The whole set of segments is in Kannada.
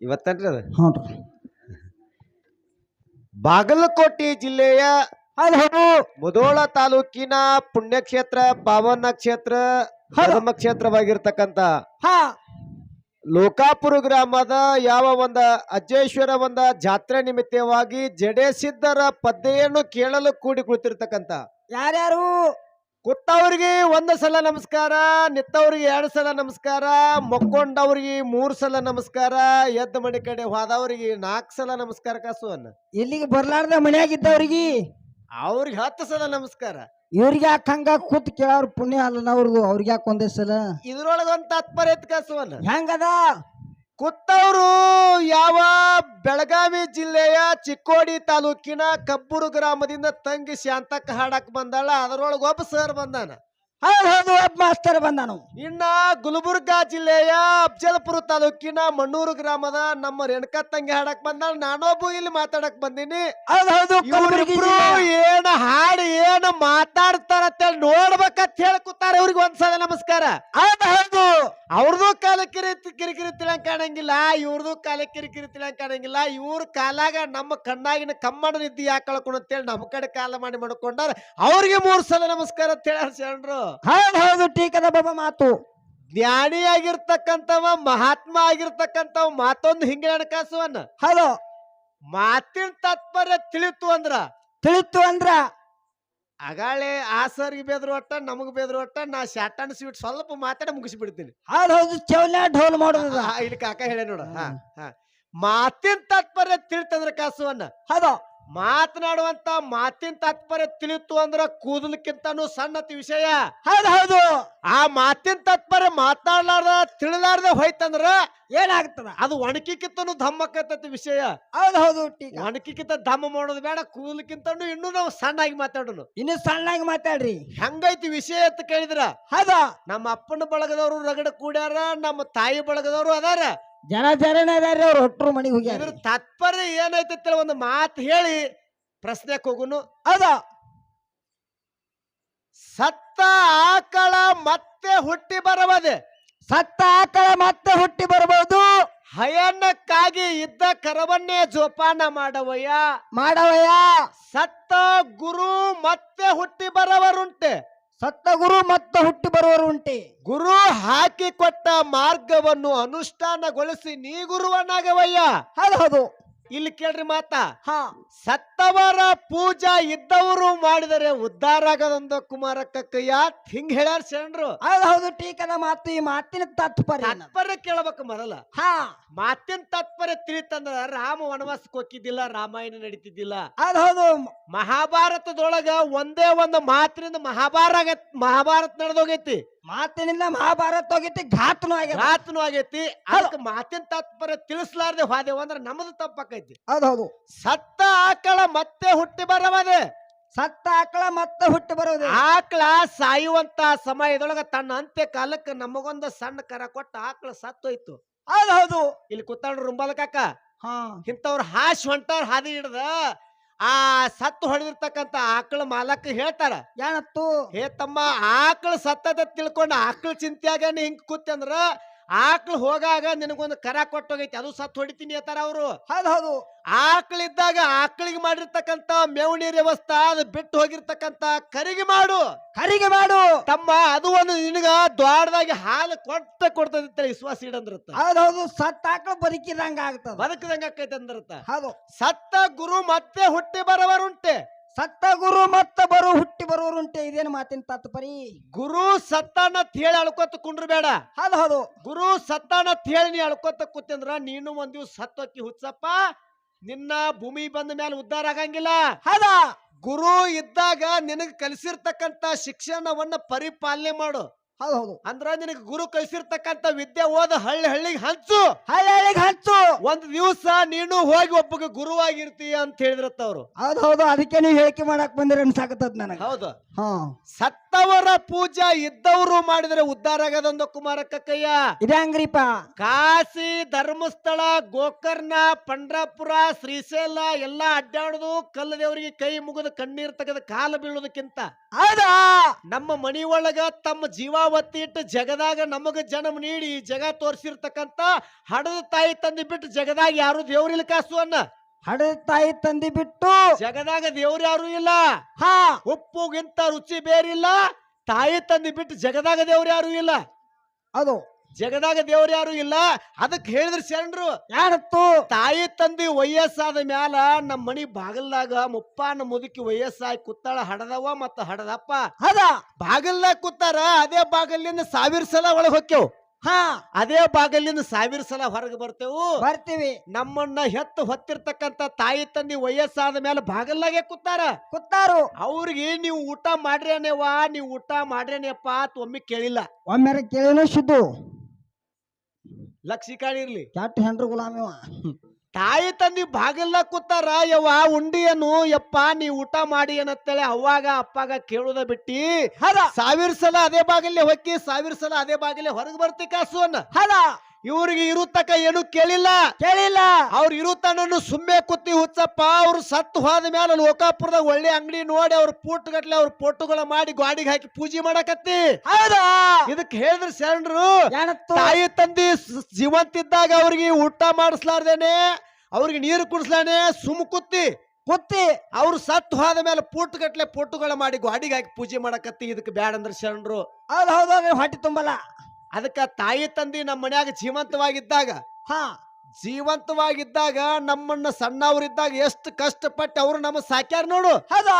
ಇವತ್ತನ್ರಿ ಅದು? ಹ್ಞೂ ರೀ. ಬಾಗಲಕೋಟೆ ಜಿಲ್ಲೆಯ ಹೌದು ಮುದೋಳ ತಾಲೂಕಿನ ಪುಣ್ಯಕ್ಷೇತ್ರ ಪಾವನ ಕ್ಷೇತ್ರ ಧರ್ಮ ಕ್ಷೇತ್ರವಾಗಿರ್ತಕ್ಕಂತ ಹಾ. ಲೋಕಾಪುರ ಗ್ರಾಮದ ಯಾವ ಒಂದ ಅಜ್ಜೇಶ್ವರ ಒಂದ ಜಾತ್ರೆ ನಿಮಿತ್ತವಾಗಿ ಜಡೇಸಿದ್ದರ ಪದ್ದೆಯನ್ನು ಕೇಳಲು ಕೂಡಿ ಕುಳಿತಿರ್ತಕ್ಕಂತ ಯಾರ್ಯಾರು? ಕುತ್ತವ್ರಿಗೆ ಒಂದು ಸಲ ನಮಸ್ಕಾರ ನಿತ್ತವ್ರಿಗೆ ಎರಡು ಸಲ ನಮಸ್ಕಾರ ಮಕ್ಕೊಂಡವ್ರಿಗೆ ಮೂರು ಸಲ ನಮಸ್ಕಾರ ಎದ್ದ ಮನೆ ಕಡೆ ಹೋದವ್ರಿಗೆ ನಾಲ್ಕು ಸಲ ನಮಸ್ಕಾರ ಕಾಸುವನ್ನ ಇಲ್ಲಿಗೆ ಬರ್ಲಾರ್ದ ಮನ್ಯಾಗಿದ್ದವ್ರಿಗೆ ಅವ್ರಿಗೆ ಹತ್ತು ಸಲ ನಮಸ್ಕಾರ. ಇವ್ರಿಗೆ ಯಾಕೆ ಹಂಗ ಕೂತ್ ಕೇಳವ್ರ ಪುಣ್ಯ ಅಲ್ಲ ಅವ್ರದ್ದು ಅವ್ರಿಗೆ ಯಾಕೆ ಒಂದೇ ಸಲ? ಇದ್ರೊಳಗೆ ಒಂದು ತಾತ್ಪರ್ಯ ಎತ್ ಕಾಸುವನ್ನ ಹೆಂಗದ? ಕುತ್ತವರು ಯಾವ ಬೆಳಗಾವಿ ಜಿಲ್ಲೆಯ ಚಿಕ್ಕೋಡಿ ತಾಲೂಕಿನ ಕಬ್ಬೂರು ಗ್ರಾಮದಿಂದ ತಂಗಿ ಶಾಂತಕ್ಕ ಹಾಡಕ್ ಬಂದಾಳ. ಅದರೊಳಗೆ ಒಬ್ಬ ಸರ್ ಬಂದಾನ. ಹೌದು ಹೌದು ಒಬ್ಬ ಮಾಸ್ತರ್ ಬಂದಾನು. ಇನ್ನ ಗುಲ್ಬರ್ಗಾ ಜಿಲ್ಲೆಯ ಅಫಜಲ್ಪುರ ತಾಲೂಕಿನ ಮಣ್ಣೂರು ಗ್ರಾಮದ ನಮ್ಮ ರೇಣುಕಾ ತಂಗಿ ಹಾಡಕ್ ಬಂದಾಳ. ನಾನೊಬ್ಬ ಇಲ್ಲಿ ಮಾತಾಡಕ್ ಬಂದೀನಿ. ಹೌದು ಹೌದು ಕಲಬುರಗಿ ಇವ್ರಿಬ್ರು ಜಿಲ್ಲೆ. ಏನ ಹಾಡು ಏನ ಮಾತಾಡ್ತಾರ ಅಂತೇಳಿ ನೋಡ್ಬೇಕಂತ ಹೇಳಿ ಕೂತಾರ ಇವ್ರಿಗೆ ಒಂದ್ಸಲ ನಮಸ್ಕಾರ. ಹೌದು ಹೌದು. ಅವ್ರದ್ದು ಕಾಲ ಕಿರಿ ಕಿರಿಕಿರಿ ತಿಳಂಗ್ ಕಾಣಂಗಿಲ್ಲ ಇವ್ರದ್ದು ಕಾಲ ಕಿರಿಕಿರಿ ತಿಳಂಗ್ ಕಾಣಂಗಿಲ್ಲ ಇವ್ರ ಕಾಲಾಗ ನಮ್ಮ ಕಣ್ಣಾಗಿನ ಕಮ್ಮಣ ನಿದ್ದಿ ಯಾಕೆ ಕಳ್ಕೊಂಡು ಅಂತೇಳಿ ನಮ್ಮ ಕಡೆ ಕಾಲ ಮಾಡಿ ಮಾಡ್ಕೊಂಡಾರ. ಅವ್ರಿಗೆ ಮೂರು ಸಲ ನಮಸ್ಕಾರ ಅಂತ ಹೇಳಿ ಶರಣರು. ಹೌದು ಹೌದು ಟೀಕದ ಬಾಬಾ ಮಾತು. ಜ್ಞಾನಿ ಆಗಿರ್ತಕ್ಕಂಥವ ಮಹಾತ್ಮ ಆಗಿರ್ತಕ್ಕಂಥವ ಮಾತೊಂದು ಹಿಂಗೆ ಹಣಕಾಸುವನ್ನ ಹಲೋ ಮಾತಿನ ತಾತ್ಪರ್ಯ ತಿಳಿತು ಅಂದ್ರ. ತಿಳಿತು ಅಂದ್ರ ಅಗಾಳೆ ಆ ಸರ್ಗೆ ಬೇದ್ರು ಒಟ್ಟ ನಮಗ್ ಬೇದ್ರು ಒಟ್ಟ ನಾ ಶಾಟನ್ ಸ್ವೀಟ್ ಸ್ವಲ್ಪ ಮಾತಾಡ ಮುಗಿಸ್ಬಿಡ್ತೀನಿ. ಬಿಡ್ತೀನಿ ಹೌದು ಚೌಲ್ಯ ಢೋಲ್ ಮಾಡೋದ ಇಲ್ಲಿ ಕಾಕ ಹೇಳ ನೋಡ. ಮಾತಿನ ತಾತ್ಪರ್ಯ ತಿಳಿತಂದ್ರ ಕಾಸುವನ್ನ ಹೌದು. ಮಾತನಾಡುವಂತ ಮಾತಿನ ತಾತ್ಪರ್ಯ ತಿಳಿತು ಅಂದ್ರೆ ಕೂದಲಕ್ಕಿಂತನೂ ಸಣ್ಣತಿ ವಿಷಯ. ಹೌದು ಹೌದು. ಆ ಮಾತಿನ ತಾತ್ಪರ್ಯ ಮಾತಾಡ್ಲಾರ್ದ ತಿಳಿಲಾರ್ದ ಹೋಯ್ತಂದ್ರ ಏನಾಗ್ತದ? ಅದು ಒಣಕಿಕ್ಕಿಂತನೂ ಧಮ್ಮಕ್ಕತ್ತತಿ ವಿಷಯ. ಹೌದು ಹೌದು ಒಣಕಿಕ್ಕಿಂತ ಧಮ್ಮ ಮಾಡೋದು ಬೇಡ ಕೂದಲಕ್ಕಿಂತನೂ ಇನ್ನೂ ನಾವು ಸಣ್ಣಾಗಿ ಮಾತಾಡೋನು ಇನ್ನು ಸಣ್ಣಾಗಿ ಮಾತಾಡ್ರಿ. ಹೆಂಗೈತಿ ವಿಷಯ ಅಂತ ಕೇಳಿದ್ರ? ಹೌದ. ನಮ್ಮ ಅಪ್ಪನ ಬಳಗದವರು ರಗಡ ಕೂಡ್ಯಾರ ನಮ್ಮ ತಾಯಿ ಬಳಗದವರು ಅದಾರ. ಜನ ಜನ ಅವ್ರು ಹೊಟ್ಟರು ಮನೆಗೆ ಹೋಗ್ಯಾರ. ಇದ್ರ ತಾತ್ಪರ್ಯ ಏನೈತೆ ಒಂದು ಮಾತು ಹೇಳಿ ಪ್ರಶ್ನೆಕ್ ಹೋಗುನು. ಅದ ಸತ್ತ ಆಕಳ ಮತ್ತೆ ಹುಟ್ಟಿ ಬರವದೆ. ಸತ್ತ ಆಕಳ ಮತ್ತೆ ಹುಟ್ಟಿ ಬರಬಹುದು ಹಯನಕ್ಕಾಗಿ ಇದ್ದ ಕರವನ್ನೇ ಜೋಪಾನ ಮಾಡವಯ್ಯ. ಮಾಡವಯ್ಯ. ಸತ್ತ ಗುರು ಮತ್ತೆ ಹುಟ್ಟಿ ಬರವರುಂಟೆ. ಸತ್ತ ಗುರು ಮತ್ತೆ ಹುಟ್ಟಿ ಬರುವರು ಉಂಟೆ. ಗುರು ಹಾಕಿಕೊಟ್ಟ ಮಾರ್ಗವನ್ನು ಅನುಷ್ಠಾನಗೊಳಿಸಿ ನೀ ಗುರುವನಾಗವಯ್ಯ. ಹೌದು ಹೌದು. ಇಲ್ಲಿ ಕೇಳ್ರಿ ಮಾತ. ಹಾ. ಸತ್ತವರ ಪೂಜಾ ಇದ್ದವರು ಮಾಡಿದರೆ ಉದ್ಧಾರ ಆಗದಂದ ಕುಮಾರಕ್ಕಯ್ಯ ಹಿಂಗ್ ಹೇಳ್ಯಾರ ಶರಣರು. ಹೌದು ಹೌದು ಟೀಕದ ಮಾತು ಈ ಮಾತಿನ ತಾತ್ಪರ್ಯ ಏನದು? ತಾತ್ಪರ್ಯ ಕೇಳಬೇಕು ಮೊದಲ. ಹಾ. ಮಾತಿನ ತತ್ಪರ್ಯ ತಿಳಿತಂದ್ರ ರಾಮ ವನವಾಸಕ್ಕೆ ಹೋಗಿದ್ದಿಲ್ಲ ರಾಮಾಯಣ ನಡೀತಿದ್ದಿಲ್ಲ. ಅದ್ ಹೌದು. ಮಹಾಭಾರತದೊಳಗ ಒಂದೇ ಒಂದು ಮಾತಿನಿಂದ ಮಹಾಭಾರ ಆಗೈತ್ ಮಹಾಭಾರತ ನಡೆದೋಗೈತಿ. ಮಾತಿನಿಂದ ಮಹಾಭಾರತ ಹೋಗಿತ್ತು ಘಾತನು ಆಗ್ಯದ. ಘಾತನು ಆಗೈತಿ. ಅದಕ್ಕೆ ಮಾತಿನ ತಾತ್ಪರ್ಯ ತಿಳಿಸ್ಲಾರ್ದೆ ಹೋದೆವು ಅಂದ್ರೆ ನಮ್ದು ತಪ್ಪಾಕೈತಿ. ಹೌದು ಹೌದು ಸತ್ತ ಆಕಳ ಮತ್ತೆ ಹುಟ್ಟಿ ಬರವದೆ ಸತ್ತ ಆಕಳ ಮತ್ತೆ ಹುಟ್ಟಿ ಬರೋದು. ಆಕಳ ಸಾಯುವಂತ ಸಮಯದೊಳಗ ತನ್ನ ಅಂತ್ಯ ಕಾಲಕ್ಕೆ ನಮಗೊಂದು ಸಣ್ಣ ಕರ ಕೊಟ್ಟ ಆಕಳ ಸತ್ತೋಯ್ತು ಹೌದು ಹೌದು ಇಲ್ಲಿ ಕೂತಾಡ್ರು ರುಂಬಾಲ ಕಾಕ. ಹಾ. ಇಂಥವ್ರು ಹಾಶ್ ಹೊಂಟಾರ ಹಾದಿ ಹಿಡ್ದ ಆ ಸತ್ತು ಹೊಡೆದಿರ್ತಕ್ಕಂತ ಆಕಳ ಮಾಲಕ್ ಹೇಳ್ತಾರ. ಏನತ್ತು ಹೇ ತಮ್ಮ ಆಕಳ ಸತ್ತದ ತಿಳ್ಕೊಂಡು ಆಕಳ ಚಿಂತೆ ಆಗ್ಯಾನ ಹಿಂಗ್ ಕೂತಂದ್ರ ಆಕಳ ಹೋಗಾಗ ನಿನಗೊಂದು ಕರ ಕೊಟ್ಟೋಗೈತಿ. ಅದು ಸತ್ತು ಹೊಡಿತೀನಿ ಅಂತಾರ ಅವರು. ಹೌದು ಹೌದು. ಆಕಳಿದ್ದಾಗ ಆಕಳಿಗೆ ಮಾಡಿರ್ತಕ್ಕಂತ ಮೇವಣಿ ವ್ಯವಸ್ಥೆ ಅದು ಬಿಟ್ಟು ಹೋಗಿರ್ತಕ್ಕಂತ ಕರಿಗೆ ಮಾಡು. ಕರಿಗೆ ಮಾಡು. ತಮ್ಮ ಅದು ಒಂದು ನಿನಗ ದ್ವಾರದಾಗಿ ಹಾಲು ಕೊಟ್ಟ ಕೊಡ್ತದ ವಿಶ್ವಾಸ ಇಡಂದಿರುತ್ತ ಹೌದು ಹೌದು. ಸತ್ತ ಆಕಳು ಬದುಕಿದಂಗ ಆಗ್ತದ ಬದುಕದಂಗ ಆಕೈತೆ ಅಂದಿರುತ್ತ. ಹೌದು. ಸತ್ತ ಗುರು ಮತ್ತೆ ಹುಟ್ಟಿ ಬರವರುಂಟೆ. ಸತ್ತ ಗುರು ಮತ್ತ ಬರು ಹುಟ್ಟಿ ಬರೋರುಂಟೆ ಇದೇನು ಮಾತಿನ ತಾತ್ಪರಿ ಗುರು ಸತ್ತಾನ ಹೇಳಿ ಅಳ್ಕೊತ ಕುಂಡ್ರ ಬೇಡ ಹೌದು ಹೌದು. ಗುರು ಸತ್ತಾನ ಹೇಳಿ ನೀ ಅಳ್ಕೊತ ಕೂತಂದ್ರ ನೀನು ಒಂದ್ ದಿವ್ಸ ಸತ್ತೋಕಿ ಹುಚ್ಚಪ್ಪ ನಿನ್ನ ಭೂಮಿ ಬಂದ ಮೇಲೆ ಉದ್ಧಾರ ಆಗಂಗಿಲ್ಲ. ಹೌದ. ಗುರು ಇದ್ದಾಗ ನಿನಗೆ ಕಲಿಸಿರ್ತಕ್ಕಂತ ಶಿಕ್ಷಣವನ್ನ ಪರಿಪಾಲನೆ ಮಾಡು. ಹೌದು ಹೌದು ಅಂದ್ರ ನಿನಗೆ ಗುರು ಕಲಿಸಿರ್ತಕ್ಕಂತ ವಿದ್ಯೆ ಓದ ಹಳ್ಳಿ ಹಳ್ಳಿಗೆ ಹಂಚು. ಹಳ್ಳಿ ಹಳ್ಳಿಗೆ ಹಂಚು. ಒಂದ್ ದಿವ್ಸ ನೀನು ಹೋಗಿ ಒಬ್ಬಗೆ ಗುರುವಾಗಿರ್ತೀಯ ಅಂತ ಹೇಳಿದ್ರತ್ತ ಅವ್ರು ಹೌದು ಹೌದು ಅದಕ್ಕೆ ನೀವು ಹೇಳಿಕೆ ಮಾಡಕ್ ಬಂದಿರ ಅನ್ಸಾಕತ್ತದ ನನಗೆ? ಹೌದು. ಹಾ. ಸತ್ತ ಸತ್ತವರ ಪೂಜಾ ಇದ್ದವರು ಮಾಡಿದ್ರೆ ಉದ್ಧಾರ ಆಗದೊಂದು ಕುಮಾರ ಕಕ್ಕಯ್ಯ ಇದಂಗ್ರಿಪ ಕಾಶಿ ಧರ್ಮಸ್ಥಳ ಗೋಕರ್ಣ ಪಂಡ್ರಾಪುರ ಶ್ರೀಶೈಲ ಎಲ್ಲಾ ಅಡ್ಡಾಡುದು ಕಲ್ಲು ದೇವರಿಗೆ ಕೈ ಮುಗಿದು ಕಣ್ಣೀರ್ ತೆಗೆದು ಕಾಲು ಬೀಳೋದಕ್ಕಿಂತ ಹೌದಾ? ನಮ್ಮ ಮನಿ ಒಳಗ ತಮ್ಮ ಜೀವ ಒತ್ತಿ ಇಟ್ಟು ಜಗದಾಗ ನಮಗ ಜನ್ಮ ನೀಡಿ ಈ ಜಗ ತೋರಿಸಿರ್ತಕ್ಕಂತ ಹಡದ ತಾಯಿ ತಂದಿ ಬಿಟ್ಟು ಜಗದಾಗ ಯಾರು ದೇವ್ರಿಲ್ ಕಾಸು ಅನ್ನ ಹಡದ ತಾಯಿ ತಂದಿ ಬಿಟ್ಟು ಜಗದಾಗ ದೇವ್ರ ಯಾರು ಇಲ್ಲ. ಹಾ. ಉಪ್ಪುಗಿಂತ ರುಚಿ ಬೇರಿಲ್ಲ. ತಾಯಿ ತಂದಿ ಬಿಟ್ಟು ಜಗದಾಗ ದೇವ್ರ ಯಾರು ಇಲ್ಲ. ಅದು. ಜಗದಾಗ ದೇವ್ರ ಯಾರು ಇಲ್ಲ. ಅದಕ್ಕೆ ಹೇಳಿದ್ರು ಶರಣರು. ಯಾರತ್ತು? ತಾಯಿ ತಂದಿ ವಯಸ್ಸಾದ ಮ್ಯಾಲ ನಮ್ಮ ಮನಿ ಬಾಗಲ್ದಾಗ ಮುಪ್ಪಾನ ಮುದುಕಿ ವಯಸ್ಸಾಗಿ ಕುತ್ತಾಳ ಹಡದವ ಮತ್ತ ಹಡದಪ್ಪ. ಅದ ಬಾಗಲ್ದಾಗ ಕುತ್ತಾರ ಅದೇ ಬಾಗಲಿಂದ ಸಾವಿರ ಸಲ ಒಳಗೆ ಹೊಕ್ಕೇವು ಹಾ. ಅದೇ ಬಾಗಲಿಂದ ಸಾವಿರ ಸಲ ಹೊರಗೆ ಬರ್ತೇವು. ಬರ್ತೀವಿ. ನಮ್ಮನ್ನ ಹೆತ್ತು ಹೊತ್ತಿರ್ತಕ್ಕಂತ ತಾಯಿ ತಂದಿ ವಯಸ್ಸಾದ ಮೇಲೆ ಬಾಗಲ್ಲಾಗೆ ಕೂತಾರ. ಕೂತಾರು. ಅವ್ರಿಗೆ ನೀವು ಊಟ ಮಾಡ್ರೇನೇವಾ ನೀವು ಊಟ ಮಾಡ್ರೇನೇಪ್ಪ ಅಂತ ಒಮ್ಮೆ ಕೇಳಿಲ್ಲ. ಒಮ್ಮೆ ಕೇಳಿಲ್ಲ ಶುದ್ಧು. ಲಕ್ಷಿಕಾಣಿರ್ಲಿ ಕೆಟ್ಟ ಹೆಂಡ್ರು ಗುಲಾಮಿವ. ತಾಯಿ ತಂದಿ ಬಾಗಿಲ್ಲ ಕೂತಾರ ಯವ್ವ ಉಂಡಿಯನು ಯಪ್ಪ ನೀ ಊಟ ಮಾಡಿ ಅನ್ನತ್ತಲೆ ಅವಾಗ ಅಪ್ಪಾಗ ಕೇಳುದ ಬಿಟ್ಟಿ ಸಾವಿರ ಸಲ ಅದೇ ಬಾಗಿಲೇ ಹೊಕ್ಕಿ ಸಾವಿರ ಸಲ ಅದೇ ಬಾಗಿಲೇ ಹೊರಗೆ ಬರ್ತಿ ಕಾಸು ಅನ್ನ. ಹೌದಾ ಇವ್ರಿಗೆ ಇರುತ್ತಕ ಏನು ಕೇಳಿಲ್ಲ. ಕೇಳಿಲ್ಲ. ಅವ್ರ ಇರುತ್ತನನ್ನು ಸುಮ್ಮನೆ ಕುತ್ತಿ ಹುಚ್ಚಪ್ಪ ಅವ್ರು ಸತ್ತು ಹೋದ ಮೇಲೆ ಲೋಕಾಪುರದಾಗ ಒಳ್ಳೆ ಅಂಗಡಿ ನೋಡಿ ಅವ್ರ ಪೂಟ್ ಗಟ್ಲೆ ಅವ್ರ ಪೋಟುಗಳ ಮಾಡಿ ಗಾಡಿಗೆ ಹಾಕಿ ಪೂಜೆ ಮಾಡಕತ್ತಿ. ಹೌದಾ? ಇದಕ್ಕೆ ಹೇಳಿದ್ರು ಶರಣರು ತಾಯಿ ತಂದಿ ಜೀವಂತಿದ್ದಾಗ ಅವ್ರಿಗೆ ಊಟ ಮಾಡಿಸ್ಲಾರ್ದೇನೆ ಅವ್ರಿಗೆ ನೀರು ಕುಡಿಸ್ಲಾನೆ ಸುಮ್ ಕುತ್ತಿ ಕುತ್ತಿ ಅವ್ರು ಸತ್ತು ಹೋದ ಮೇಲೆ ಪೂಟ್ ಗಟ್ಲೆ ಪೊಟ್ಟುಗಳ ಮಾಡಿ ಗಾಡಿಗೆ ಹಾಕಿ ಪೂಜೆ ಮಾಡಕತ್ತಿ ಇದಕ್ಕೆ ಬ್ಯಾಡ ಅಂದ್ರೆ ಶರಣರು. ಹೌದು ಹೌದು ಹೊಟ್ಟೆ ತುಂಬಲ್ಲ. ಅದಕ್ಕ ತಾಯಿ ತಂದಿ ನಮ್ಮ ಮನ್ಯಾಗ ಜೀವಂತವಾಗಿದ್ದಾಗ ಹಾ ಜೀವಂತವಾಗಿದ್ದಾಗ ನಮ್ಮನ್ನ ಸಣ್ಣವರಿದ್ದಾಗ ಎಷ್ಟು ಕಷ್ಟಪಟ್ಟು ಅವ್ರು ನಮ್ಮ ಸಾಕ್ಯಾರ ನೋಡು. ಹೌದಾ?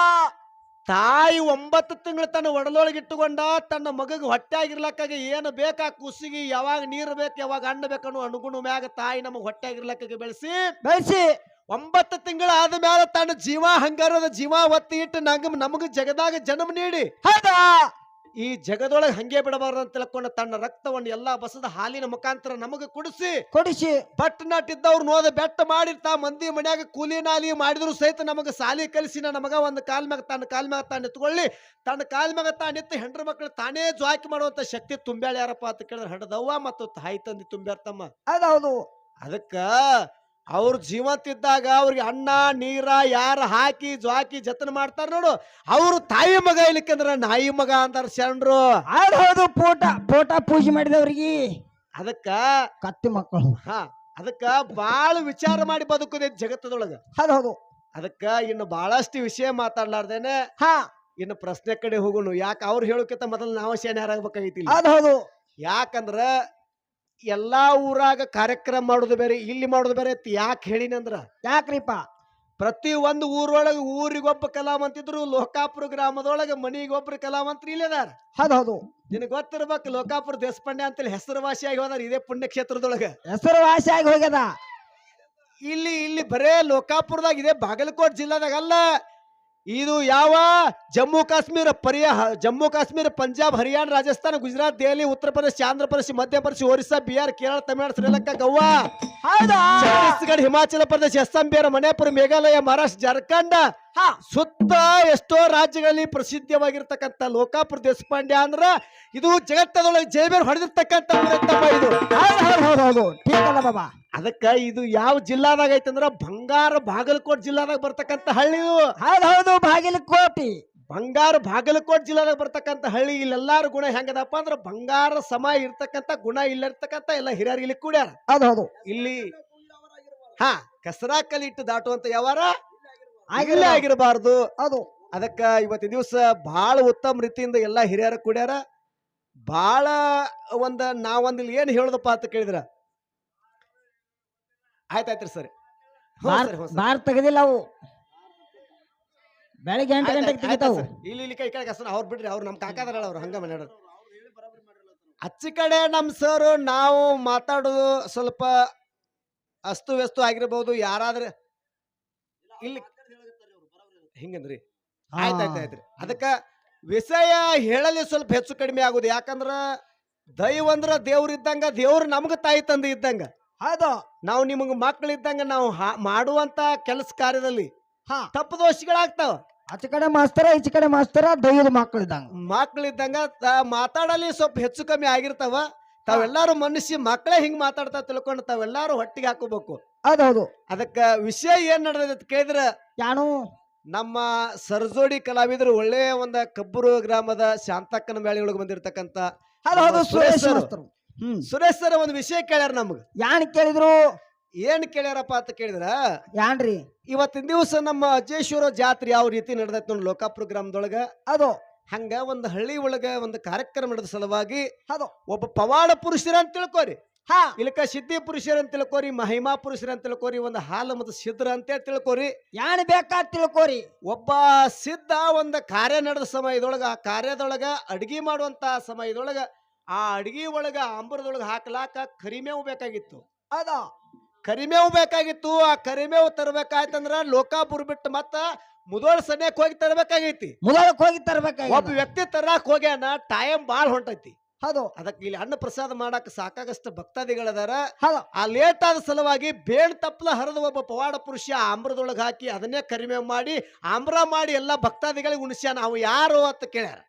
ತಾಯಿ ಒಂಬತ್ತು ತಿಂಗಳು ತನ್ನ ಒಡಲೊಳಗೆ ಇಟ್ಟುಕೊಂಡ ತನ್ನ ಮಗಗೆ ಹೊಟ್ಟೆ ಆಗಿರ್ಲಕ್ಕಾಗ ಏನು ಬೇಕಾ ಕುಸಿಗಿ ಯಾವಾಗ ನೀರು ಬೇಕು ಯಾವಾಗ ಅಣ್ಣ ಬೇಕನ್ನೋ ಅನುಗುಣ ಮ್ಯಾಗ ತಾಯಿ ನಮಗೆ ಹೊಟ್ಟೆ ಆಗಿರ್ಲಕ್ಕಾಗ ಬೆಳೆಸಿ. ಬೆಳೆಸಿ. ಒಂಬತ್ತು ತಿಂಗಳ ಆದ ಮೇಲೆ ತನ್ನ ಜೀವ ಹಂಗಾರದ ಜೀವ ಒತ್ತಿ ಇಟ್ಟು ನಂಗ ನಮಗ ಜಗದಾಗ ಜನ್ಮ ನೀಡಿ. ಹೌದಾ? ಈ ಜಗದೊಳಗೆ ಹಂಗೆ ಬಿಡಬಾರ್ದು ಅಂತ ತಿಳ್ಕೊಂಡು ತನ್ನ ರಕ್ತವನ್ನು ಎಲ್ಲಾ ಬಸದ ಹಾಲಿನ ಮುಖಾಂತರ ನಮಗೆ ಕುಡಿಸಿ. ಕೊಡಿಸಿ. ಬಟ್ ನಟ್ಟಿದ್ದವ್ರು ನೋದ ಬೆಟ್ಟ ಮಾಡಿರ್ತಾ ಮಂದಿ ಮನ್ಯಾಗ ಕೂಲಿ ನಾಲಿ ಮಾಡಿದ್ರು ಸಹಿತ ನಮಗೆ ಸಾಲಿ ಕಲಿಸಿನ ನಮಗ ಒಂದು ಕಾಲ್ ಮ್ಯಾಗ ತನ್ನ ಕಾಲ್ ಮ್ಯಾಗ ತಾನು ಎತ್ಕೊಳ್ಳಿ ತನ್ನ ಕಾಲ್ ಮ್ಯಾಗ ತಾನು ನಿತ್ತು ಹೆಂಡ್ರ ಮಕ್ಕಳು ತಾನೇ ಜ್ವಾಕಿ ಮಾಡುವಂತ ಶಕ್ತಿ ತುಂಬ್ಯಾಳ ಯಾರಪ್ಪ ಅಂತ ಕೇಳಿದ್ರೆ ಹಡದವ್ವ ಮತ್ತು ತಾಯಿ ತಂದಿ ತುಂಬ್ಯಾರ ತಮ್ಮ. ಹೌದು. ಅದಕ್ಕ ಅವ್ರು ಜೀವಂತಿದ್ದಾಗ ಅವ್ರಿಗೆ ಅನ್ನ ನೀರ ಯಾರು ಹಾಕಿ ಜ್ವಾಕಿ ಜತನ ಮಾಡ್ತಾರ ನೋಡು. ಅವ್ರು ತಾಯಿ ಮಗ ಇಲ್ಲಿಕ್ಕಂದ್ರ ನಾಯಿ ಮಗ ಅಂತಾರ ಶರಣರು. ಹೌದು ಹೌದು ಪೋಟ ಪೋಟ ಪೂಜೆ ಮಾಡಿದವ್ರಿಗೆ. ಅದಕ್ಕ ಕತ್ತಿ ಮಕ್ಕಳು. ಹಾ ಅದಕ್ಕ ಬಾಳ ವಿಚಾರ ಮಾಡಿ ಬದುಕುದೆ ಜಗತ್ತದೊಳಗ. ಹೌದು ಹೌದು. ಅದಕ್ಕ ಇನ್ನು ಬಹಳಷ್ಟು ವಿಷಯ ಮಾತಾಡ್ಲಾರ್ದೇನೆ. ಹಾ. ಇನ್ನು ಪ್ರಶ್ನೆ ಕಡೆ ಹೋಗುನು ಯಾಕೆ ಅವ್ರು ಹೇಳೋಕ್ಕಿಂತ ಮೊದಲು ನಾವು ಶಾನೆ ಯಾರಾಗಬೇಕಾಗಿತ್ತಿಲ್ಲ ಹೌದು. ಯಾಕಂದ್ರ ಎಲ್ಲಾ ಊರಾಗ ಕಾರ್ಯಕ್ರಮ ಮಾಡೋದು ಬೇರೆ ಇಲ್ಲಿ ಮಾಡೋದು ಬೇರೆ ಯಾಕೆ ಹೇಳಿನಂದ್ರ ಯಾಕ್ರಿಪ್ಪ ಪ್ರತಿ ಒಂದು ಊರೊಳಗೆ ಊರಿಗೊಬ್ಬ ಕಲಾವಂತಿದ್ರು ಲೋಕಾಪುರ ಗ್ರಾಮದೊಳಗೆ ಮನಿಗೊಬ್ರು ಕಲಾವಂತರು ಇಲ್ಲೇ ಅದಾರ. ಹೌದು ಹೌದು. ನಿನಗೆ ಗೊತ್ತಿರ್ಬೇಕು ಲೋಕಾಪುರ ದೇಶಪಾಂಡೆ ಅಂತೇಳಿ ಹೆಸರುವಾಸಿಯಾಗಿ ಹೋದಾರ ಇದೇ ಪುಣ್ಯಕ್ಷೇತ್ರದೊಳಗೆ. ಹೆಸರುವಾಸಿ ಆಗಿ ಹೋಗ್ಯದ. ಇಲ್ಲಿ ಇಲ್ಲಿ ಬರೇ ಲೋಕಾಪುರದಾಗ ಇದೆ ಬಾಗಲಕೋಟ್ ಜಿಲ್ಲಾದಾಗ ಅಲ್ಲ ಇದು ಯಾವ ಜಮ್ಮು ಕಾಶ್ಮೀರ ಪರಿಯ ಜಮ್ಮು ಕಾಶ್ಮೀರ ಪಂಜಾಬ್ ಹರಿಯಾಣ ರಾಜಸ್ಥಾನ ಗುಜರಾತ್ ದೆಹಲಿ ಉತ್ತರ ಪ್ರದೇಶ ಆಂಧ್ರ ಪ್ರದೇಶ ಮಧ್ಯಪ್ರದೇಶ ಒರಿಸ್ಸಾ ಬಿಹಾರ್ ಕೇರಳ ತಮಿಳುನಾಡು ಶ್ರೀಲಂಕಾ ಗೋವಾ ಛತ್ತೀಸ್ಗಢ ಹಿಮಾಚಲ ಪ್ರದೇಶ ಅಸ್ಸಾಂ ಬಿಹಾರ ಮಣಿಪುರ ಮೇಘಾಲಯ ಮಹಾರಾಷ್ಟ್ರ ಜಾರ್ಖಂಡ್. ಹಾ. ಸುತ್ತ ಎಷ್ಟೋ ರಾಜ್ಯಗಳಲ್ಲಿ ಪ್ರಸಿದ್ಧವಾಗಿರ್ತಕ್ಕಂಥ ಲೋಕಾಪುರ ದೇಶಪಾಂಡೆ ಅಂದ್ರ ಇದು ಜಗತ್ತದೊಳಗೆ ಜೈಬೇರ್ ಹೊಡೆದಿರ್ತಕ್ಕಂಥ ಇದು? ಹೌದು ಹೌದು ಹೌದು ಬಾಬಾ ಅದಕ್ಕ ಇದು ಯಾವ ಜಿಲ್ಲಾದಾಗ ಐತಂದ್ರ ಬಂಗಾರ ಬಾಗಲಕೋಟ್ ಜಿಲ್ಲಾದಾಗ ಬರ್ತಕ್ಕಂತ ಹಳ್ಳಿ ಹೌದೌದು ಹೌದು ಹೌದು ಬಾಗಿಲಕೋಟಿ. ಬಂಗಾರ ಬಾಗಲಕೋಟ್ ಜಿಲ್ಲಾದಾಗ ಬರ್ತಕ್ಕಂಥ ಹಳ್ಳಿ ಇಲ್ಲೆಲ್ಲಾರು ಗುಣ ಹೆಂಗದಪ್ಪ ಅಂದ್ರ ಬಂಗಾರ ಸಮ ಇರ್ತಕ್ಕಂಥ ಗುಣ ಇಲ್ಲಿರ್ತಕ್ಕಂಥ ಎಲ್ಲ ಹಿರಿಯರು ಇಲ್ಲಿ ಕೂಡ್ಯಾರ. ಹೌದು ಇಲ್ಲಿ ಹಾ ಕಸರಾ ಕಲಿಟ್ಟು ದಾಟುವಂತ ಯಾವಾರ ಆಗಿಲ್ಲ. ಆಗಿರಬಾರ್ದು. ಅದು ಅದಕ್ಕ ಇವತ್ತಿನ ದಿವಸ ಬಹಳ ಉತ್ತಮ ರೀತಿಯಿಂದ ಎಲ್ಲಾ ಹಿರಿಯರ ಕೂಡ್ಯಾರ. ಬಹಳ ಒಂದ ನಾವೊಂದಿಲ್ಲಿ ಏನ್ ಹೇಳುದಪ್ಪ ಅಂತ ಕೇಳಿದ್ರ? ಆಯ್ತಾಯ್ತ್ರಿ ಸರ್. ಬಾರ್ ತೆಗೆದಿಲ್ಲ ಅವು. ಬೆಳಿಗ್ಗೆ ಎಂಟು ಗಂಟೆಗೆ ತೆಗಿತಾವು. ಇಲ್ಲಿ ಇಲ್ಲಿ ಕೈ ಕೆಳಗೆ ಅವ್ರು ಬಿಡ್ರಿ ಅವ್ರು ನಮ್ ಕಾಕಾದಾರ ಅವ್ರು ಹಂಗ ಮನೆ ಅಚ್ಚ ಕಡೆ ನಮ್ಮ ಸರ್ ನಾವು ಮಾತಾಡೋದು ಸ್ವಲ್ಪ ಅಸ್ತು ವ್ಯಸ್ತು ಆಗಿರ್ಬೋದು ಯಾರಾದ್ರೆ ಇಲ್ಲಿ ಹಿಂಗಂದ್ರಿ. ಆಯ್ತಾಯ್ತಾಯ್ತ್ರಿ ಅದಕ್ಕ ವಿಷಯ ಹೇಳಲಿ ಸ್ವಲ್ಪ ಹೆಚ್ಚು ಕಡಿಮೆ ಆಗುದು ಯಾಕಂದ್ರ ದೈವ ಅಂದ್ರ ದೇವ್ರ ಇದ್ದಂಗ ದೇವ್ರ ನಮ್ಗ ತಾಯಿ ತಂದೆ ಇದ್ದಂಗ. ಹೌದು. ನಾವು ನಿಮಗೆ ಮಕ್ಕಳಿದ್ದಂಗೆ ಇದ್ದಂಗ ನಾವು ಮಾಡುವಂತ ಕೆಲಸ ಕಾರ್ಯದಲ್ಲಿ ಹಾ. ತಪ್ಪು ದೋಷಗಳಾಗ್ತಾವ. ಆಚೆ ಕಡೆ ಮಾಸ್ತರ ಈಚೆ ಕಡೆ ಮಾಸ್ತರ ದೈವದ ಮಕ್ಕಳಿದ್ದಂಗ. ಮಕ್ಕಳಿದ್ದಂಗ ಮಾತಾಡಲಿ ಸ್ವಲ್ಪ ಹೆಚ್ಚು ಕಮ್ಮಿ ಆಗಿರ್ತಾವ. ತಾವೆಲ್ಲಾರು ಮನುಷ್ಯ ಮಕ್ಕಳೇ ಹಿಂಗ್ ಮಾತಾಡ್ತಾ ತಿಳ್ಕೊಂಡು ತಾವೆಲ್ಲಾರು ಹೊಟ್ಟಿಗೆ ಹಾಕೋಬೇಕು. ಅದೌದು ಅದಕ್ಕ ವಿಷಯ ಏನ್ ನಡೆದ ಕೇಳಿದ್ರ ಯಾಣು? ನಮ್ಮ ಸರ್ಜೋಡಿ ಕಲಾವಿದರು ಒಳ್ಳೆಯ ಒಂದ ಕಬ್ಬೂರು ಗ್ರಾಮದ ಶಾಂತಕ್ಕನ ಮೇಳಿ ಒಳಗೆ ಬಂದಿರತಕ್ಕಂತ ನಮ್ಮ ಸುರೇಶ್ ಸುರೇಶ್ ಹ್ಮ್. ಸುರೇಶ್ ಸರ್ ಒಂದು ವಿಷಯ ಕೇಳ್ಯಾರ ನಮ್ಗ. ಯಾನ್ ಕೇಳಿದ್ರು? ಏನ್ ಕೇಳ್ಯಾರಪ್ಪ ಅಂತ ಕೇಳಿದ್ರ? ಯಾನ್ರಿ? ಇವತ್ತಿನ ದಿವಸ ನಮ್ಮ ಅಜೇಶ್ವರ ಜಾತ್ರೆ ಯಾವ ರೀತಿ ನಡೆದೈತೆ ನೋಡಿ ಲೋಕಾಪುರ ಗ್ರಾಮದೊಳಗ ಅದು. ಹಂಗ ಒಂದು ಹಳ್ಳಿ ಒಳಗ ಒಂದು ಕಾರ್ಯಕ್ರಮ ನಡೆದ ಸಲುವಾಗಿ ಅದು. ಒಬ್ಬ ಪವಾಡ ಪುರುಷರ ಅಂತ ತಿಳ್ಕೊರಿ. ಹಾ. ಇಲ್ಕ ಸಿದ್ಧಿ ಪುರುಷರ ಅಂತ ತಿಳ್ಕೊರಿ ಮಹಿಮಾ ಪುರುಷರ ಅಂತ ತಿಳ್ಕೊರಿ ಒಂದು ಹಾಲು ಮತ್ತು ಸಿದ್ಧರ ಅಂತ ತಿಳ್ಕೊರಿ. ಯಾನ್ ಬೇಕಾ ತಿಳ್ಕೋರಿ. ಒಬ್ಬ ಸಿದ್ಧ ಒಂದು ಕಾರ್ಯ ನಡೆದ ಸಮಯದೊಳಗ ಆ ಕಾರ್ಯದೊಳಗ ಅಡಿಗೆ ಮಾಡುವಂತ ಸಮಯದೊಳಗ ಆ ಅಡಿಗೆ ಒಳಗ ಅಂಬರದೊಳಗ ಹಾಕ್ಲಾಕ ಕರಿಮೇವು ಬೇಕಾಗಿತ್ತು. ಅದ ಕರಿಮೇವು ಬೇಕಾಗಿತ್ತು ಆ ಕರಿಮೇವು ತರಬೇಕಾಯ್ತಂದ್ರ ಲೋಕಾಪುರ ಬಿಟ್ಟು ಮತ್ತ ಮುದೋಳ್ ಸಮಯಕ್ಕೆ ಹೋಗಿ ತರಬೇಕಾಗೈತಿ. ಮುದೋಳಕ್ಕೆ ಹೋಗಿ ತರಬೇಕಾಗಿ ಒಬ್ಬ ವ್ಯಕ್ತಿ ತರಾಕ್ ಹೋಗ್ಯಾನ ಟೈಮ್ ಬಾಳ್ ಹೊಂಟೈತಿ. ಹೌದು. ಅದಕ್ಕೆ ಇಲ್ಲಿ ಅನ್ನ ಪ್ರಸಾದ ಮಾಡಕ್ ಸಾಕಾಗಷ್ಟು ಭಕ್ತಾದಿಗಳದಾರ. ಆ ಲೇಟ್ ಆದ ಸಲುವಾಗಿ ಬೇಣ್ ತಪ್ಪಲ ಹರಿದ ಒಬ್ಬ ಪವಾಡ ಪುರುಷ ಆಮ್ರದೊಳಗೆ ಹಾಕಿ ಅದನ್ನೇ ಕರಿಮೆ ಮಾಡಿ ಆಮ್ರ ಮಾಡಿ ಎಲ್ಲಾ ಭಕ್ತಾದಿಗಳಿಗೆ ಉಣಿಸ್ಯಾನ ಅವು ಯಾರು ಅಂತ ಕೇಳ್ಯಾರ.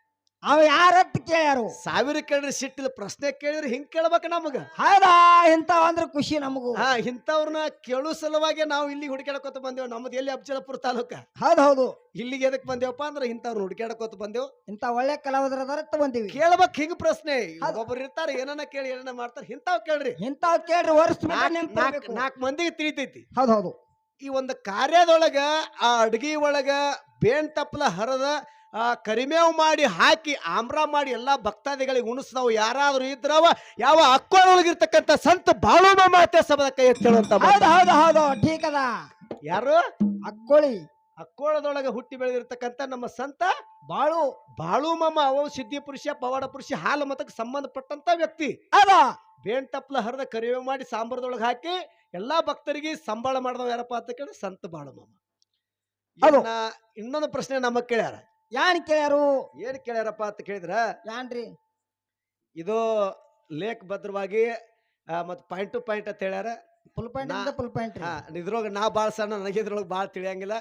ಅವ ಯಾರಪ್ಪ ಕೇಳ್ಯಾರು? ಸಾವಿರ ಕೇಳಿದ್ರೆ ಸಿಟ್ಟಿದ ಪ್ರಶ್ನೆ ಕೇಳಿದ್ರೆ ಹಿಂಗ್ ಕೇಳ್ಬೇಕ ನಮಗ. ಹೌದಾ? ಇಂಥವ್ ಅಂದ್ರೆ ಖುಷಿ ನಮಗೂ. ಹಾ ಇಂಥವ್ರನ್ನ ಕೇಳೋ ಸಲುವಾಗಿ ನಾವು ಇಲ್ಲಿ ಹುಡುಕಾಡ್ಕೊತ ಬಂದೇವ್. ನಮ್ದು ಎಲ್ಲಿ ಅಬ್ಜಲಪುರ ತಾಲೂಕ? ಹೌದು ಹೌದು. ಇಲ್ಲಿಗೆ ಎದಕ್ ಬಂದೇವಪ್ಪ ಅಂದ್ರೆ ಇಂಥವ್ರನ್ನ ಹುಡುಕಾಡ್ಕೊತ ಬಂದೇವ್. ಇಂತ ಒಳ್ಳೆ ಕಲಾವಿದರ ಅದಾರ ಬಂದಿವಿ. ಕೇಳ್ಬೇಕ್ ಹಿಂಗ್ ಪ್ರಶ್ನೆ. ಒಬ್ಬೊಬ್ರು ಒಬ್ಬರು ಇರ್ತಾರೆ ಏನನ್ನ ಕೇಳಿ ಏನನ್ನ ಮಾಡ್ತಾರೆ ಇಂಥವ್ ಕೇಳ್ರಿ. ಇಂಥವ್ ಕೇಳ್ರಿ ವರ್ಷ ನಾಲ್ಕ್ ಮಂದಿಗೆ ತಿಳಿತೈತಿ. ಹೌದು ಹೌದು. ಈ ಒಂದು ಕಾರ್ಯದೊಳಗ ಆ ಅಡ್ಗಿ ಒಳಗ ಬೇಣ್ ತಪ್ಪಲ ಹರದ ಕರಿಮೇವು ಮಾಡಿ ಹಾಕಿ ಆಮ್ರ ಮಾಡಿ ಎಲ್ಲಾ ಭಕ್ತಾದಿಗಳಿಗೆ ಉಣಿಸ್ದವು ಯಾರಾದ್ರೂ ಇದ್ರವ ಯಾವ ಅಕ್ಕೋಳೊಳಗಿರ್ತಕ್ಕಂಥ ಸಂತ ಬಾಳು ಮಾತೆ ಸಭದ ಕೈ ಎತ್ತೇಳುವಂತ ಹೌದು ಹೌದು ಹೌದು ಠೀಕ್ ಅದ. ಯಾರು? ಅಕ್ಕೋಳಿ. ಅಕ್ಕೋಳದೊಳಗೆ ಹುಟ್ಟಿ ಬೆಳೆದಿರ್ತಕ್ಕಂಥ ನಮ್ಮ ಸಂತ ಬಾಳು ಬಾಳು ಮಾಮ ಅವ ಸಿದ್ಧಿ ಪುರುಷ ಪವಾಡ ಪುರುಷ ಹಾಲು ಮತಕ್ಕೆ ಸಂಬಂಧಪಟ್ಟಂತ ವ್ಯಕ್ತಿ. ಅದ. ಬೇಣ್ ತಪ್ಪಲ ಹರದ ಕರಿವೆ ಮಾಡಿ ಸಾಂಬಾರದೊಳಗೆ ಹಾಕಿ ಎಲ್ಲಾ ಭಕ್ತರಿಗೆ ಸಂಬಳ ಮಾಡಿದವ ಯಾರಪ್ಪ ಅಂತ ಕೇಳಿದ್ರೆ ಸಂತ ಬಾಳು ಮಾಮ ಇನ್ನ ಇನ್ನೊಂದು ಪ್ರಶ್ನೆ ನಮಗ್ ಕೇಳ್ಯಾರ. ಯಾನ್ ಕೇಳ್ಯಾರು? ಏನ್ ಕೇಳ್ಯಾರಪ್ಪ ಅಂತ ಕೇಳಿದ್ರ? ಯಾನ್ರಿ? ಇದು ಲೇಖ ಭದ್ರವಾಗಿ ಮತ್ತೆ ಪಾಯಿಂಟ್ ಟು ಪಾಯಿಂಟ್ ಅಂತ ಹೇಳ್ಯಾರ. ಫುಲ್ ಪಾಯಿಂಟ್ ಫುಲ್ ಪಾಯಿಂಟ್ ಹಾ, ಇದ್ರೊಳಗ ನಾ ಬಾಳ ಸಣ್ಣ ನನಗೆ ಇದ್ರೊಳಗೆ ಬಾಳ ತಿಳಿಯಂಗಿಲ್ಲ.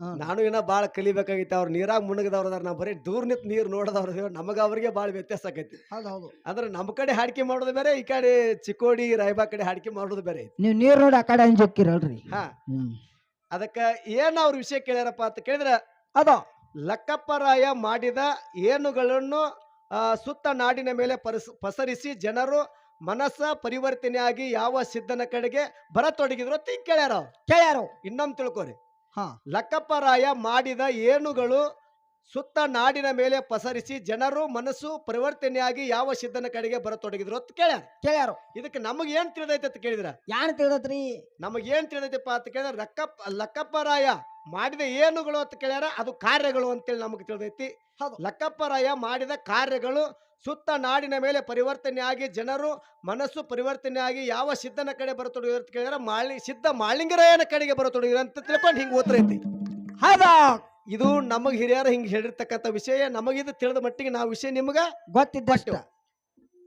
ಹ್ಮ್. ನಾನು ಇನ್ನ ಬಾಳ ಕಲಿಬೇಕಾಗಿತ್ತು. ಅವ್ರು ನೀರಾಗ ಮುಣಗದವ್ರ ಅದಾರ. ನಾ ಬರೀ ದೂರ ನಿತ್ ನೀರು ನೋಡದವ್ರ ನಮಗ ಅವ್ರಿಗೆ ಬಾಳ ವ್ಯತ್ಯಾಸ ಆಕೈತಿ. ಹೌದು ಹೌದು. ಅಂದ್ರೆ ನಮ್ಮ ಕಡೆ ಹಾಡಿಕೆ ಮಾಡೋದು ಬೇರೆ ಈ ಕಡೆ ಚಿಕ್ಕೋಡಿ ರಾಯಬಾ ಕಡೆ ಹಾಡಿಕೆ ಮಾಡೋದು ಬೇರೆ ಐತಿ. ನೀವ್ ನೀರ್ ನೋಡಿ ಆ ಕಡೆ ಅಂಜಕ್ಕಿರಲ್ರಿ ಹಾ. ಹ್ಮ್. ಅದಕ್ಕ ಏನ್ ಅವ್ರ ವಿಷಯ ಕೇಳ್ಯಾರಪ್ಪ ಅಂತ ಕೇಳಿದ್ರ? ಅದ. ಲಕ್ಕಪ್ಪರಾಯ ಮಾಡಿದ ಏನುಗಳನ್ನು ಸುತ್ತ ನಾಡಿನ ಮೇಲೆ ಪರಸ್ ಪಸರಿಸಿ ಜನರು ಮನಸ್ಸ ಪರಿವರ್ತನೆಯಾಗಿ ಯಾವ ಸಿದ್ಧನ ಕಡೆಗೆ ಬರತೊಡಗಿದ್ರು ಕೇಳ್ಯಾರ ಕೇಳ್ಯಾರ ಇನ್ನೊಂದು ಕೇಳ್ಯಾರು. ಇನ್ನೊಮ್ಮೆ ತಿಳ್ಕೊರಿ. ಹಾ. ಲಕ್ಕಪ್ಪರಾಯ ಮಾಡಿದ ಏನುಗಳು ಸುತ್ತ ನಾಡಿನ ಮೇಲೆ ಪಸರಿಸಿ ಜನರು ಮನಸ್ಸು ಪರಿವರ್ತನೆಯಾಗಿ ಯಾವ ಸಿದ್ಧನ ಕಡೆಗೆ ಬರತೊಡಗಿದ್ರು ಅಂತ ಕೇಳ್ಯಾರ. ಕೇಳ್ಯಾರು. ಇದಕ್ಕೆ ನಮಗೆ ಏನ್ ತಿಳಿದೈತೆ ಅಂತ ಕೇಳಿದ್ರ? ಯಾರು ತಿಳಿದ್ರಿ ನಮಗೇನ್ ಏನ್ ತಿಳಿದೈತಪ್ಪ ಅಂತ ಕೇಳಿದ್ರೆ ಲಕ್ಕಪ್ಪ ಲಕ್ಕಪ್ಪರಾಯ ಮಾಡಿದ ಏನುಗಳು ಅಂತ ಕೇಳ್ಯಾರ ಅದು ಕಾರ್ಯಗಳು ಅಂತೇಳಿ ನಮಗೆ ತಿಳಿದೈತಿ. ಲಕ್ಕಪ್ಪರಾಯ ಮಾಡಿದ ಕಾರ್ಯಗಳು ಸುತ್ತ ನಾಡಿನ ಮೇಲೆ ಪರಿವರ್ತನೆ ಆಗಿ ಜನರು ಮನಸ್ಸು ಪರಿವರ್ತನೆ ಆಗಿ ಯಾವ ಸಿದ್ಧನ ಕಡೆ ಬರತೊಡಗಿದ್ರು ಅಂತ ಕೇಳಿದ್ರೆ ಮಾಳಿ ಸಿದ್ಧ ಮಾಳಿಂಗರಾಯನ ಕಡೆಗೆ ಬರತೊಡಗಿದ್ರು ಅಂತ ತಿಳ್ಕೊಂಡು ಹಿಂಗೆ ಐತಿ ಹೌದಾ? ಇದು ನಮಗೆ ಹಿರಿಯರು ಹಿಂಗೆ ಹೇಳಿರ್ತಕ್ಕಂಥ ವಿಷಯ ನಮಗಿದು ತಿಳಿದ ಮಟ್ಟಿಗೆ ನಾವು ವಿಷಯ ನಿಮ್ಗೆ ಗೊತ್ತಿದ್ದಷ್ಟು.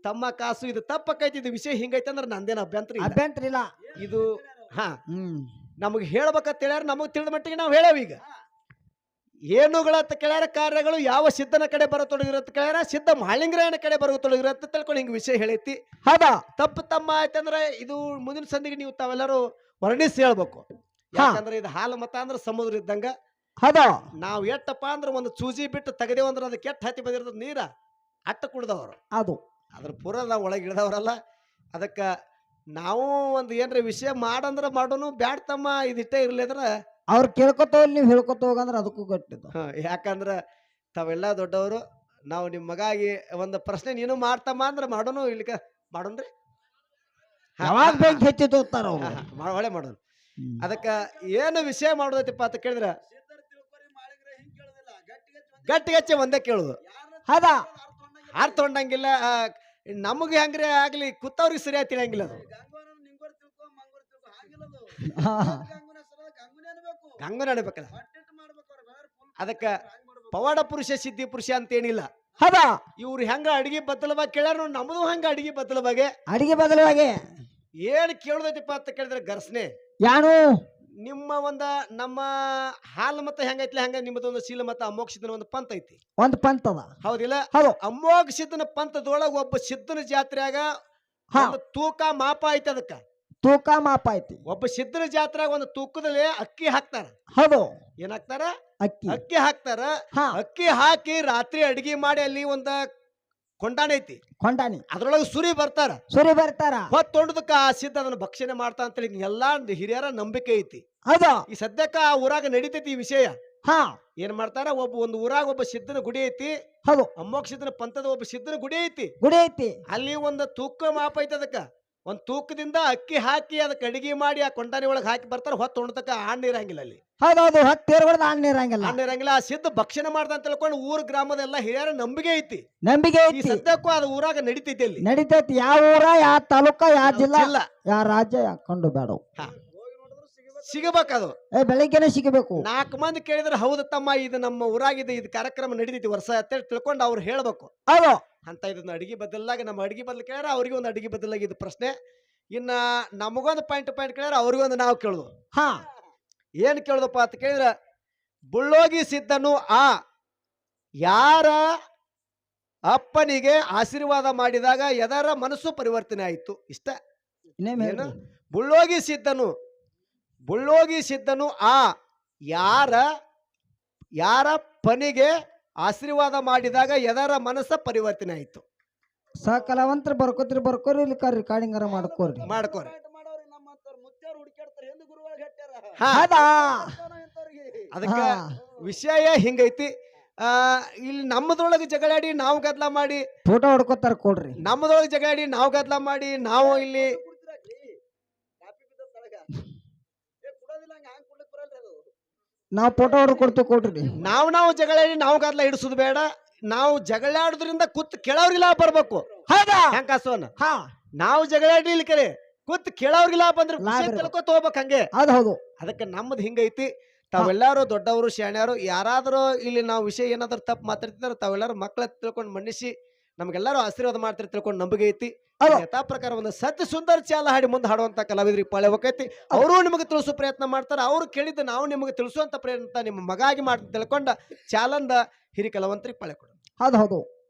ತಮ್ಮ ಕಾಸು ಇದು ತಪ್ಪಕ್ಕೈತಿ ಇದು ವಿಷಯ ಹಿಂಗೈತೆ ಅಂದ್ರೆ ನಂದೇನು ಅಭ್ಯಂತರ ಅಭ್ಯಂತರ ಇಲ್ಲ. ಇದು ಹಾ. ಹ್ಮ್. ನಮಗೆ ಹೇಳ್ಬೇಕಂತ ಹೇಳ್ಯಾರ ನಮಗೆ ತಿಳಿದ ಮಟ್ಟಿಗೆ ನಾವು ಹೇಳವ ಈಗ. ಏನುಗಳ ಅಂತ ಕೇಳ್ಯಾರ ಕಾರ್ಯಗಳು ಯಾವ ಸಿದ್ಧನ ಕಡೆ ಬರತೊಡಗಿರೋ ಅಂತ ಕೇಳ್ಯಾರ ಸಿದ್ಧ ಮಾಳಿಂಗರಾಯನ ಕಡೆ ಬರತೊಡಗಿರೋ ಅಂತ ತಿಳ್ಕೊಂಡು ಹಿಂಗೆ ವಿಷಯ ಹೇಳೈತಿ. ಹೌದಾ? ತಪ್ಪು ತಮ್ಮ ಆಯ್ತಂದ್ರೆ ಇದು ಮುಂದಿನ ಸಂದಿಗೆ ನೀವು ತಾವೆಲ್ಲರೂ ವರ್ಣಿಸಿ ಹೇಳ್ಬೇಕು. ಯಾಕಂದ್ರೆ ಇದು ಹಾಲು ಮತ ಅಂದ್ರೆ ಸಮುದ್ರ ಇದ್ದಂಗ. ಹೌದಾ? ನಾವು ಎಟ್ಟಪ್ಪ ಅಂದ್ರೆ ಒಂದು ಚೂಜಿ ಬಿಟ್ಟು ತೆಗೆದೇವು ಅಂದ್ರೆ ಅದಕ್ಕೆ ಕೆಟ್ಟ ಹತ್ತಿ ಬಂದಿರೋದು ನೀರ ಅಟ್ಟ ಕುಡ್ದವ್ರು. ಅದು. ಅದ್ರ ಪೂರ ನಾವು ಒಳಗೆ ಇಳಿದವ್ರಲ್ಲ ಅದಕ್ಕೆ ನಾವು ಒಂದು ಏನ್ರ ವಿಷಯ ಮಾಡಂದ್ರ ಮಾಡೋನು ಬ್ಯಾಡ್ ತಮ್ಮ ಇದಿಟ್ಟೇ ಇರ್ಲಿ ಅಂದ್ರ ಅವ್ರು ಕೇಳ್ಕೊತ ಹೋಗ್ಲಿ ನೀವ್ ಹೇಳ್ಕೊತ ಹೋಗಂದ್ರ ಅದಕ್ಕೂ ಗಟ್ಟಿದ. ಹ, ಯಾಕಂದ್ರ ತಾವೆಲ್ಲ ದೊಡ್ಡವರು ನಾವು ನಿಮ್ಮ ಮಗಾಗಿ ಒಂದು ಪ್ರಶ್ನೆ ನೀನು ಮಾಡ್ತಮ್ಮ ಅಂದ್ರೆ ಮಾಡೋನು ಇಲ್ಲಿಕ ಮಾಡೋನ್ರಿ? ಹ, ಯಾವಾಗ ಬೆಂಕಿ ಹ, ಅವ್ರು? ಹ, ಒಳ್ಳೆ ಮಾಡೋನು. ಅದಕ್ಕ ಏನು ವಿಷಯ ಮಾಡೋದೈತಿಪ್ಪ ಅಂತ ಕೇಳಿದ್ರ ಗಟ್ಟಿಗಚ್ಚೆ ಒಂದೇ ಕೇಳುದು. ಅದ ಅರ್ಥ ಹೊಂಡಂಗಿಲ್ಲ ನಮಗೆ ಹೆಂಗ್ರೆ ಆಗ್ಲಿ ಕುತ್ತವ್ರಿಗೆ ಸರಿಯಾಗಿ ತಿಳಿಯಂಗಿಲ್ಲ ಅದು. ಗಂಗನ ಅನ್ಬೇಕಲ್ಲ. ಅದಕ್ಕ ಪವಾಡ ಪುರುಷ ಸಿದ್ಧಿ ಪುರುಷ ಅಂತ ಏನಿಲ್ಲ ಹದ? ಇವ್ರು ಹೆಂಗ ಅಡಿಗೆ ಬದಲವಾಗಿ ಕೇಳ್ಯಾರ ನಮ್ದು ಹಂಗ ಅಡಿಗೆ ಬದಲವಾಗಿ. ಅಡಿಗೆ ಬದಲವಾಗಿ? ಏನ್ ಕೇಳುದೈತಿಪ್ಪ ಅಂತ ಕೇಳಿದ್ರೆ ಗರ್ಸ್ನೆ. ಯಾನು? ನಿಮ್ಮ ಒಂದ ನಮ್ಮ ಹಾಲು ಮತ ಹೆಂಗೈತಿ ಹಂಗ ನಿಮ್ಮದೊಂದು ಶೀಲ ಮತ ಅಮೋಘ ಸಿದ್ಧನ ಒಂದು ಪಂಥ ಐತಿ. ಒಂದ್ ಪಂಥ ಅದ. ಹೌದಿಲ್ಲ? ಹೌದು. ಅಮೋಘ ಸಿದ್ಧನ ಪಂಥದೊಳಗ ಒಬ್ಬ ಸಿದ್ಧನ ಜಾತ್ರೆಯಾಗ. ಒಂದು ತೂಕ ಮಾಪ ಐತಿ ಅದಕ್ಕ. ತೂಕ ಮಾಪ ಐತಿ. ಒಬ್ಬ ಸಿದ್ಧನ ಜಾತ್ರೆಯಾಗ ಒಂದು ತೂಕದಲ್ಲಿ ಅಕ್ಕಿ ಹಾಕ್ತಾರ. ಹೌದು. ಏನಾಗ್ತಾರೆ ಅಕ್ಕಿ. ಅಕ್ಕಿ ಹಾಕ್ತಾರ. ಅಕ್ಕಿ ಹಾಕಿ ರಾತ್ರಿ ಅಡಿಗೆ ಮಾಡಿ ಅಲ್ಲಿ ಒಂದ ಕೊಂಡಾಣ ಐತಿ. ಕೊಂಡಾನಿ ಅದ್ರೊಳಗೆ ಸುರಿ ಬರ್ತಾರ. ಸುರಿ ಬರ್ತಾರ. ಹೊತ್ತೊಂಡದಕ್ಕ ಆ ಸಿದ್ಧ ಅದನ್ನ ಭಕ್ಷಣೆ ಮಾಡ್ತಾ ಅಂತೇಳಿ ಎಲ್ಲಾ ಹಿರಿಯರ ನಂಬಿಕೆ ಐತಿ. ಹೌದಾ. ಈ ಸದ್ಯಕ್ಕ ಆ ಊರಾಗ ನಡೀತೈತಿ ಈ ವಿಷಯ. ಹಾ. ಏನ್ ಮಾಡ್ತಾರ? ಒಬ್ಬ ಒಂದು ಊರಾಗ ಒಬ್ಬ ಸಿದ್ಧನ ಗುಡಿ ಐತಿ. ಹೌದು. ಅಮ್ಮೋಕ್ ಸಿದ್ಧನ ಪಂಥದ ಒಬ್ಬ ಸಿದ್ಧನ ಗುಡಿ ಐತಿ. ಗುಡಿ ಐತಿ. ಅಲ್ಲಿ ಒಂದು ತೂಕ ಮಾಪ ಐತಿ ಅದಕ್ಕ ಒಂದ್ ತೂಕದಿಂದ ಅಕ್ಕಿ ಹಾಕಿ ಅದಕ್ಕೆ ಅಡಿಗೆ ಮಾಡಿ ಆ ಕೊಂಡಾನಿ ಒಳಗೆ ಹಾಕಿ ಬರ್ತಾರೆ ಹೊತ್ತು ಉಣ್ತಕ್ಕ ಹಣ್ಣು ಇರಂಗಿಲ್ಲ ಅಲ್ಲಿ. ಹೌದೌದು ಹತ್ತು ತೇರ್ ಹೊಡೆದ ಹಣ್ಣು ಇರಂಗಿಲ್ಲ ಹಣ್ಣು ಇರಂಗಿಲ್ಲ ಆ ಸಿದ್ಧ ಭಕ್ಷಣ ಮಾಡ್ದ ಅಂತ ತಿಳ್ಕೊಂಡು ಊರ ಗ್ರಾಮದೆಲ್ಲ ಹಿರಿಯರ ನಂಬಿಕೆ ಐತಿ. ನಂಬಿಕೆ ಐತಿ. ಸದ್ಯಕ್ಕೂ ಅದು ಊರಾಗ ನಡೀತೈತಿ ಅಲ್ಲಿ. ನಡಿತೈತಿ. ಯಾವ ಊರ ಯಾವ ತಾಲೂಕ ಯಾವ ಜಿಲ್ಲಾ ಇಲ್ಲ ಯಾವ ರಾಜ್ಯ ಯಾಕೊಂಡು ಬೇಡ ಸಿಗಬೇಕದು. ಬೆಳಿಗ್ಗೆನೆ ಸಿಗಬೇಕು. ನಾಲ್ಕು ಮಂದಿ ಕೇಳಿದ್ರೆ ಹೌದು ತಮ್ಮ ಇದು ನಮ್ಮ ಊರಾಗಿದೆ ಇದು ಕಾರ್ಯಕ್ರಮ ನಡೀತೈತಿ ವರ್ಷ ಅಂತೇಳಿ ತಿಳ್ಕೊಂಡು ಅವ್ರು ಹೇಳ್ಬೇಕು. ಹೌದು. ಅಂತ ಇದನ್ನ ಅಡಿಗೆ ಬದಲಾಗಿ ನಮ್ಮ ಅಡಿಗೆ ಬದಲು ಕೇಳ್ಯಾರ ಅವ್ರಿಗೆ ಒಂದು ಅಡಿಗೆ ಬದಲಾಗಿ ಇದು ಪ್ರಶ್ನೆ. ಇನ್ನ ನಮಗೊಂದು ಪಾಯಿಂಟ್ ಪಾಯಿಂಟ್ ಕೇಳ್ಯಾರ ಅವ್ರಿಗೊಂದು ನಾವು ಕೇಳುದು. ಹಾ. ಏನು ಕೇಳೋದಪ್ಪ ಅಂತ ಕೇಳಿದ್ರೆ ಬುಳ್ಳೋಗಿ ಸಿದ್ಧನು ಆ ಯಾರ ಅಪ್ಪನಿಗೆ ಆಶೀರ್ವಾದ ಮಾಡಿದಾಗ ಎದರ ಮನಸ್ಸು ಪರಿವರ್ತನೆ ಆಯಿತು. ಇಷ್ಟ? ಇನ್ನೇಮ್ ಏನು? ಬುಳ್ಳೋಗಿ ಸಿದ್ಧನು ಬುಳ್ಳೋಗಿ ಸಿದ್ಧನು ಆ ಯಾರ ಯಾರ ಪನಿಗೆ ಆಶೀರ್ವಾದ ಮಾಡಿದಾಗ ಎದರ ಮನಸ್ಸ ಪರಿವರ್ತನೆ ಆಯಿತು. ಕಲಾವಂತರ ಬರ್ಕೋತ್ರಿ ಬರ್ಕೋರಿ ಇಲ್ಲಿ ರೆಕಾರ್ಡಿಂಗ್ ಮಾಡ್ಕೋರಿ. ಮಾಡ್ಕೋರಿ. ಹೌದಾ? ಅದಕ್ಕೆ ವಿಷಯ ಹಿಂಗೈತಿ. ಆ ಇಲ್ಲಿ ನಮ್ಮದ್ರೊಳಗೆ ಜಗಳಾಡಿ ನಾವು ಗದ್ಲ ಮಾಡಿ ಫೋಟೋ ಹೊಡ್ಕೋತಾರ ಕೊಡ್ರಿ. ನಮ್ಮದ್ರೊಳಗೆ ಜಗಳಾಡಿ ನಾವು ಗದ್ಲ ಮಾಡಿ ನಾವು ಇಲ್ಲಿ ನಾವು ಫೋಟೋ ಹೊಡೆದು ಕೊಡ್ತೀವಿ ಕೊಡ್ರಿ. ನಾವು ನಾವು ಜಗಳಾಡಿ ನಾವು ಗದ್ಲ ಹಿಡಿಸೋದು ಬೇಡ. ನಾವು ಜಗಳಾಡೋದ್ರಿಂದ ಕುತ್ ಲಾಭ ಬರ್ಬೇಕು. ಹೌದಾ? ಹೆಂಗ್ ಕಾಸೋನ? ಹಾ. ನಾವು ಜಗಳಾಡಿ ಇಲ್ಲಿ ಕರೆ. ಕುತ್ ಕೇಳೋರ್ಗಿಲ್ಲ ಬಂದ್ರೆ. ತಿಳ್ಕೊತ ಹೋಗ್ಬೇಕು ಹಂಗೆ. ಹೌದು ಹೌದು. ಅದಕ್ಕೆ ನಮ್ಮದು ಹಿಂಗೈತಿ. ತಾವೆಲ್ಲಾರು ದೊಡ್ಡವರು ಶಾಣ್ಯರು ಯಾರಾದರೂ ಇಲ್ಲಿ ನಾವು ವಿಷಯ ಏನಾದ್ರು ತಪ್ಪು ಮಾತಾಡ್ತಿದ್ರೆ ತಾವೆಲ್ಲರೂ ಮಕ್ಕಳ ತಿಳ್ಕೊಂಡು ಮನ್ನಿಸಿ ನಮ್ಗೆಲ್ಲರೂ ಆಶೀರ್ವಾದ ಮಾಡ್ತಾರೆ ತಿಳ್ಕೊಂಡು ನಂಬಿಕೆ ಐತಿ. ಯಥಾ ಪ್ರಕಾರ ಒಂದು ಸತ್ಯ ಸುಂದರ ಚಾಲ ಹಾಡಿ ಮುಂದೆ ಹಾಡುವಂತ ಕಲಾವಿದ್ರಿಗೆ ಪಾಳೆ ಹೋಗೈತಿ. ಅವರು ನಿಮಗೆ ತಿಳಿಸೋ ಪ್ರಯತ್ನ ಮಾಡ್ತಾರೆ ಅವ್ರು ಕೇಳಿದ್ದು ನಾವು ನಿಮಗೆ ತಿಳಿಸುವಂತ ಪ್ರಯತ್ನ ನಿಮ್ಮ ಮಗಾಗಿ ಮಾಡ್ತಾ ತಿಳ್ಕೊಂಡ ಚಾಲಂದ ಹಿರಿ ಕಲಾವಂತರಿಗೆ ಪಾಳೆ ಕೊಡ. ಹೌದು ಹೌದು.